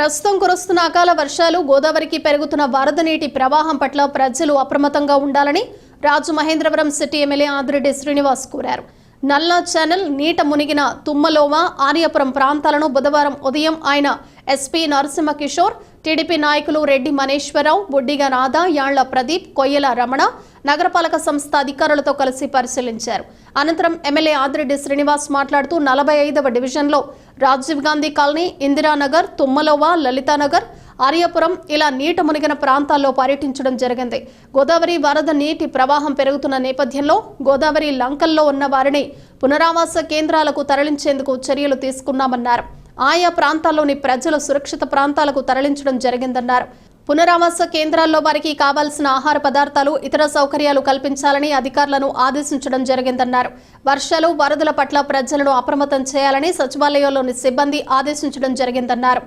ప్రస్తుతం కురుస్తున్న అకాల వర్షాలు గోదావరికి పెరుగుతున్న వరద నీటి ప్రవాహం పట్ల ప్రజలు అప్రమత్తంగా ఉండాలని Rajamahendravaram city MLA Adireddy Srinivas కోరారు. నల్లా ఛానల్ నీట మునిగిన తుమ్మలోమ ఆర్యపురం ప్రాంతాలను బుధవారం ఉదయం ఆయన ఎస్పీ నరసింహ కిషోర్ టీడీపీ నాయకులు రెడ్డి మనేశ్వరరావు బుడ్డిగ రాధా యాళ్ళ ప్రదీప్ కొయ్యల రమణ నగరపాలక సంస్థ అధికారులతో కలిసి పరిశీలించారు. అనంతరం ఎమ్మెల్యే ఆదిరెడ్డి శ్రీనివాస్ మాట్లాడుతూ నలభై ఐదవ డివిజన్లో రాజీవ్ గాంధీ కాలనీ ఇందిరానగర్ తుమ్మలోవ లలితానగర్ ఆర్యాపురం ఇలా నీట మునిగిన ప్రాంతాల్లో పర్యటించడం జరిగింది. గోదావరి వరద నీటి ప్రవాహం పెరుగుతున్న నేపథ్యంలో గోదావరి లంకల్లో ఉన్న వారిని పునరావాస కేంద్రాలకు తరలించేందుకు చర్యలు తీసుకున్నామన్నారు. ఆయా ప్రాంతాల్లోని ప్రజలు సురక్షిత ప్రాంతాలకు తరలించడం జరిగిందన్నారు. పునరావాస కేంద్రాల్లో వారికి కావాల్సిన ఆహార పదార్థాలు ఇతర సౌకర్యాలు కల్పించాలని అధికారులను ఆదేశించడం జరిగిందన్నారు. వర్షాలు వరదల పట్ల ప్రజలను అప్రమత్తం చేయాలని సచివాలయంలోని సిబ్బంది ఆదేశించడం జరిగిందన్నారు.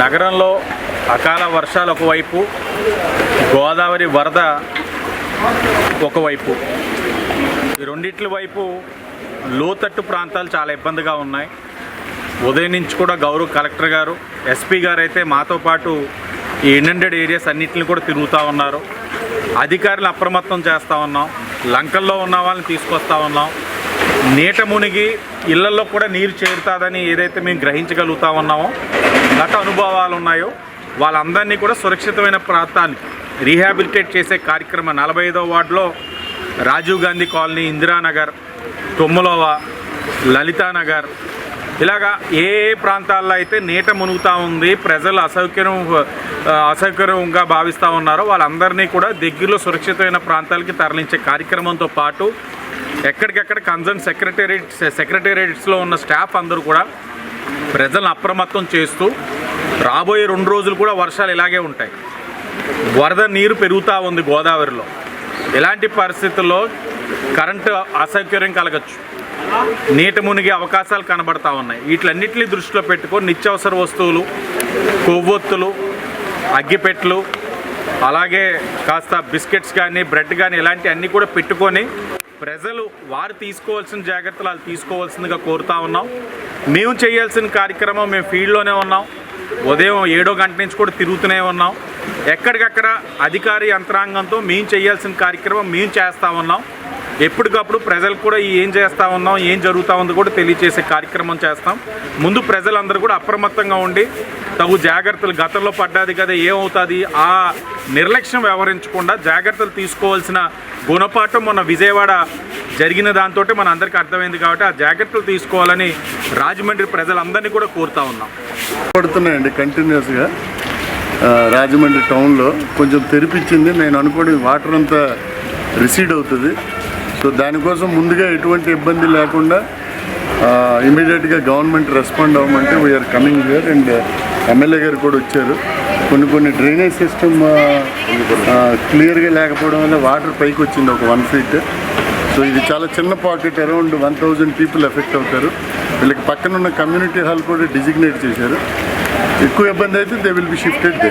నగరంలో అకాల వర్షాలు ఒకవైపు గోదావరి వరద ఒకవైపు. ఈ రెండిట్ల వైపు లోతట్టు ప్రాంతాలు చాలా ఇబ్బందిగా ఉన్నాయి. ఉదయం నుంచి కూడా గౌరవ కలెక్టర్ గారు ఎస్పీ గారు అయితే మాతో పాటు ఈ ఇండెంటెడ్ ఏరియాస్ అన్నింటిని కూడా తిరుగుతూ ఉన్నారు. అధికారులు అప్రమత్తం చేస్తూ ఉన్నాం. లంకల్లో ఉన్న వాళ్ళని తీసుకొస్తా ఉన్నాం. నీట మునిగి ఇళ్ళలో కూడా నీరు చేరుతుందని ఏదైతే మేము గ్రహించగలుగుతా ఉన్నామో గత అనుభవాలు ఉన్నాయో వాళ్ళందరినీ కూడా సురక్షితమైన ప్రాంతాన్ని రీహాబిలిటేట్ చేసే కార్యక్రమం నలభై ఐదవ వార్డులో రాజీవ్ గాంధీ కాలనీ ఇందిరానగర్ తొమ్ములోవ లలితానగర్ ఇలాగా ఏ ఏ ప్రాంతాల్లో అయితే నీట మునుగుతూ ఉంది ప్రజలు అసౌకర్యం అసౌకర్యంగా భావిస్తూ ఉన్నారో వాళ్ళందరినీ కూడా దగ్గరలో సురక్షితమైన ప్రాంతాలకి తరలించే కార్యక్రమంతో పాటు ఎక్కడికెక్కడ కన్సర్న్ సెక్రటేరియట్ సెక్రటేరియట్స్లో ఉన్న స్టాఫ్ అందరూ కూడా ప్రజలను అప్రమత్తం చేస్తూ రాబోయే రెండు రోజులు కూడా వర్షాలు ఇలాగే ఉంటాయి. వరద నీరు పెరుగుతూ ఉంది గోదావరిలో. ఇలాంటి పరిస్థితుల్లో కరెంటు అసౌకర్యం కలగచ్చు? నీట మునిగే అవకాశాలు కనబడతా ఉన్నాయి. వీటిలన్నింటినీ దృష్టిలో పెట్టుకొని నిత్యావసర వస్తువులు కొవ్వొత్తులు అగ్గిపెట్టెలు అలాగే కాస్త బిస్కెట్స్ కానీ బ్రెడ్ కానీ ఇలాంటి అన్నీ కూడా పెట్టుకొని ప్రజలు వారు తీసుకోవాల్సిన జాగ్రత్తలు వాళ్ళు తీసుకోవాల్సిందిగా కోరుతా ఉన్నాం. మేము చేయాల్సిన కార్యక్రమం మేము ఫీల్డ్లోనే ఉన్నాం. ఉదయం ఏడో గంట నుంచి కూడా తిరుగుతూనే ఉన్నాం. ఎక్కడికక్కడ అధికారి యంత్రాంగంతో మేము చేయాల్సిన కార్యక్రమం మేము చేస్తూ ఉన్నాం. ఎప్పటికప్పుడు ప్రజలకు కూడా ఏం చేస్తూ ఉన్నాం ఏం జరుగుతూ ఉందో కూడా తెలియజేసే కార్యక్రమం చేస్తాం. ముందు ప్రజలందరూ కూడా అప్రమత్తంగా ఉండి తగు జాగ్రత్తలు గతంలో పడ్డాది కదా ఏమవుతుంది? ఆ నిర్లక్ష్యం వ్యవహరించకుండా జాగ్రత్తలు తీసుకోవాల్సిన గుణపాఠం మొన్న విజయవాడ జరిగిన దాంతో మన అందరికీ అర్థమైంది కాబట్టి ఆ జాగ్రత్తలు తీసుకోవాలని రాజమండ్రి ప్రజలందరినీ కూడా కోరుతా ఉన్నాం. పడుతున్నాయండి కంటిన్యూస్గా. రాజమండ్రి టౌన్లో కొంచెం తెరిపించింది. నేను అనుకోని వాటర్ అంతా రిసీడ్ అవుతుంది. సో దానికోసం ముందుగా ఎటువంటి ఇబ్బంది లేకుండా ఇమీడియట్గా government respond అవ్వమంటే we're coming here and MLA గారు కూడా వచ్చారు. కొన్ని కొన్ని డ్రైనేజ్ సిస్టమ్ క్లియర్గా లేకపోవడం వల్ల వాటర్ పైకి వచ్చింది ఒక వన్ ఫీట్. సో ఇది చాలా చిన్న pocket around one thousand people affect అవుతారు. వీళ్ళకి పక్కన ఉన్న కమ్యూనిటీ హాల్ కూడా డిజిగ్నేట్ చేశారు. ఎక్కువ ఇబ్బంది అయితే they will be shifted they